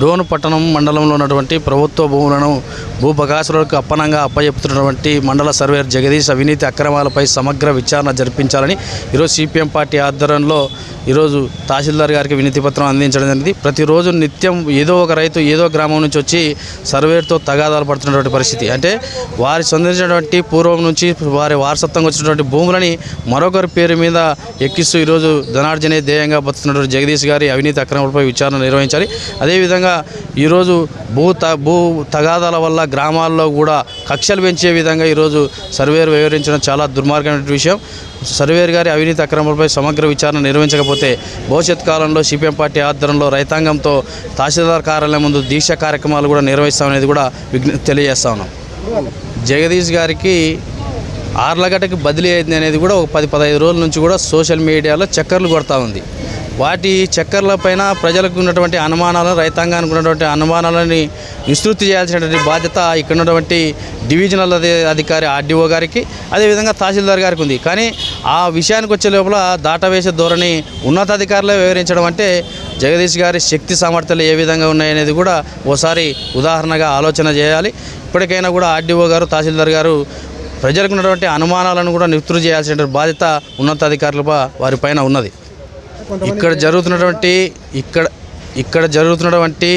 డోను పట్టణం మండలంలో ఉన్నటువంటి ప్రభుత్వ భూములను భూపకాశులకు అప్పనంగా అప్పచెప్తున్నటువంటి మండల సర్వేర్ జగదీష్ అవినీతి అక్రమాలపై సమగ్ర విచారణ జరిపించాలని ఈరోజు సిపిఎం పార్టీ ఆధ్వర్యంలో ఈరోజు తహసీల్దార్ గారికి వినతి పత్రం అందించడం జరిగింది. ప్రతిరోజు నిత్యం ఏదో ఒక రైతు ఏదో గ్రామం నుంచి వచ్చి సర్వేతో తగాదాలు పడుతున్నటువంటి పరిస్థితి. అంటే వారి సంబంధించినటువంటి పూర్వం నుంచి వారి వారసత్వంగా వచ్చినటువంటి భూములని మరొకరి పేరు మీద ఎక్కిస్తూ ఈరోజు ధనార్జనే ధ్యేయంగా బతుకున్నటువంటి జగదీష్ గారి అవినీతి అక్రమాలపై విచారణ నిర్వహించాలి. అదేవిధంగా ఈరోజు భూ త భూ తగాదాల వల్ల గ్రామాల్లో కూడా కక్షలు పెంచే విధంగా ఈరోజు సర్వేరు వివరించడం చాలా దుర్మార్గమైన విషయం. సర్వేర్ గారి అవినీతి అక్రమాలపై సమగ్ర విచారణ నిర్వహించకపోతే భవిష్యత్ కాలంలో సిపిఎం పార్టీ ఆధ్వర్యంలో రైతాంగంతో తహసీల్దార్ కార్యాలయం ముందు దీక్ష కార్యక్రమాలు కూడా నిర్వహిస్తామనేది కూడా విజ్ఞ తెలియజేస్తా ఉన్నాం. జగదీష్ గారికి ఆర్లగడ్డకి బదిలీ అయింది అనేది కూడా ఒక పది పదహైదు రోజుల నుంచి కూడా సోషల్ మీడియాలో చక్కర్లు కొడతా ఉంది. వాటి చక్కర్లపైన ప్రజలకు ఉన్నటువంటి అనుమానాలను రైతాంగానికి ఉన్నటువంటి అనుమానాలని విస్తృతి చేయాల్సినటువంటి బాధ్యత ఇక్కడ ఉన్నటువంటి డివిజనల్ అధికారి ఆర్డీఓ గారికి అదేవిధంగా తహసీల్దార్ గారికి ఉంది. కానీ ఆ విషయానికి వచ్చే లోపల దాటవేసే ధోరణి ఉన్నతాధికారులే వివరించడం అంటే జగదీష్ గారి శక్తి సామర్థ్యాలు ఏ విధంగా ఉన్నాయనేది కూడా ఓసారి ఉదాహరణగా ఆలోచన చేయాలి. ఇప్పటికైనా కూడా ఆర్డీఓ గారు తహసీల్దార్ గారు ప్రజలకు ఉన్నటువంటి అనుమానాలను కూడా నివృత్తి చేయాల్సిన బాధ్యత ఉన్నతాధికారులపై వారిపైన ఉన్నది. ఇక్కడ జరుగుతున్నటువంటి ఇక్కడ ఇక్కడ జరుగుతున్నటువంటి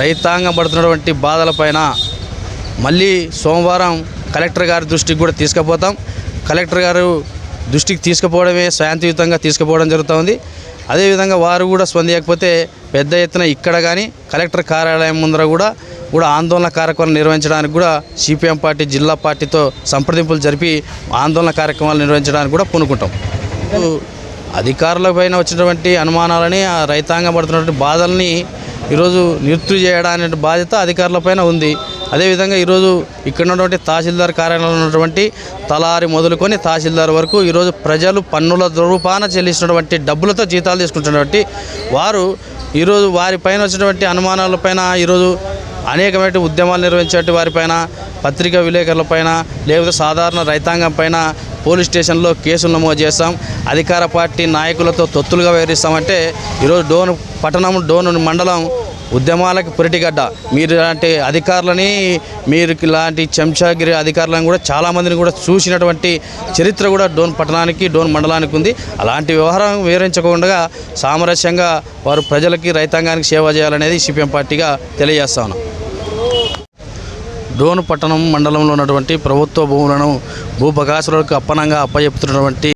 రైతాంగం పడుతున్నటువంటి బాధలపైన మళ్ళీ సోమవారం కలెక్టర్ గారి దృష్టికి కూడా తీసుకుపోతాం. కలెక్టర్ గారు దృష్టికి తీసుకుపోవడమే శాంతియుతంగా తీసుకుపోవడం జరుగుతుంది అదేవిధంగా వారు కూడా స్పందించకపోతే పెద్ద ఎత్తున ఇక్కడ కానీ కలెక్టర్ కార్యాలయం ముందర కూడా కూడా ఆందోళన కార్యక్రమాలు నిర్వహించడానికి కూడా సిపిఎం పార్టీ జిల్లా పార్టీతో సంప్రదింపులు జరిపి ఆందోళన కార్యక్రమాలు నిర్వహించడానికి కూడా పూనుకుంటాం. అధికారుల పైన వచ్చినటువంటి అనుమానాలని ఆ రైతాంగం పడుతున్నటువంటి బాధల్ని ఈరోజు నివృత్తి చేయడానికి బాధ్యత అధికారులపైన ఉంది. అదేవిధంగా ఈరోజు ఇక్కడ ఉన్నటువంటి తహసీల్దార్ కార్యాలయంలో ఉన్నటువంటి తలారి మొదలుకొని తహసీల్దార్ వరకు ఈరోజు ప్రజలు పన్నుల రూపాన చెల్లిస్తున్నటువంటి డబ్బులతో జీతాలు తీసుకుంటున్నటువంటి వారు ఈరోజు వారిపైన వచ్చినటువంటి అనుమానాలపైన ఈరోజు అనేకమైన ఉద్యమాలు నిర్వహించేటువంటి వారిపైన పత్రికా విలేకరులపైన లేకపోతే సాధారణ రైతాంగం పైన పోలీస్ స్టేషన్లో కేసులు నమోదు చేస్తాం. అధికార పార్టీ నాయకులతో తొత్తులుగా వ్యవహరిస్తామంటే ఈరోజు డోన్ పట్టణం డోన్ మండలం ఉద్యమాలకు పురిటిగడ్డ. మీరు ఇలాంటి అధికారులని మీరు ఇలాంటి చెంచాగిరి అధికారులను కూడా చాలామందిని కూడా చూసినటువంటి చరిత్ర కూడా డోన్ పట్టణానికి డోన్ మండలానికి ఉంది. అలాంటి వ్యవహారం వివరించకుండా సామరస్యంగా వారు ప్రజలకి రైతాంగానికి సేవ చేయాలనేది సిపిఎం పార్టీగా తెలియజేస్తా ఉన్నాం. డోను పట్టణం మండలంలో ఉన్నటువంటి ప్రభుత్వ భూములను భూ బకాసులకు అప్పనంగా అప్పచెప్తున్నటువంటి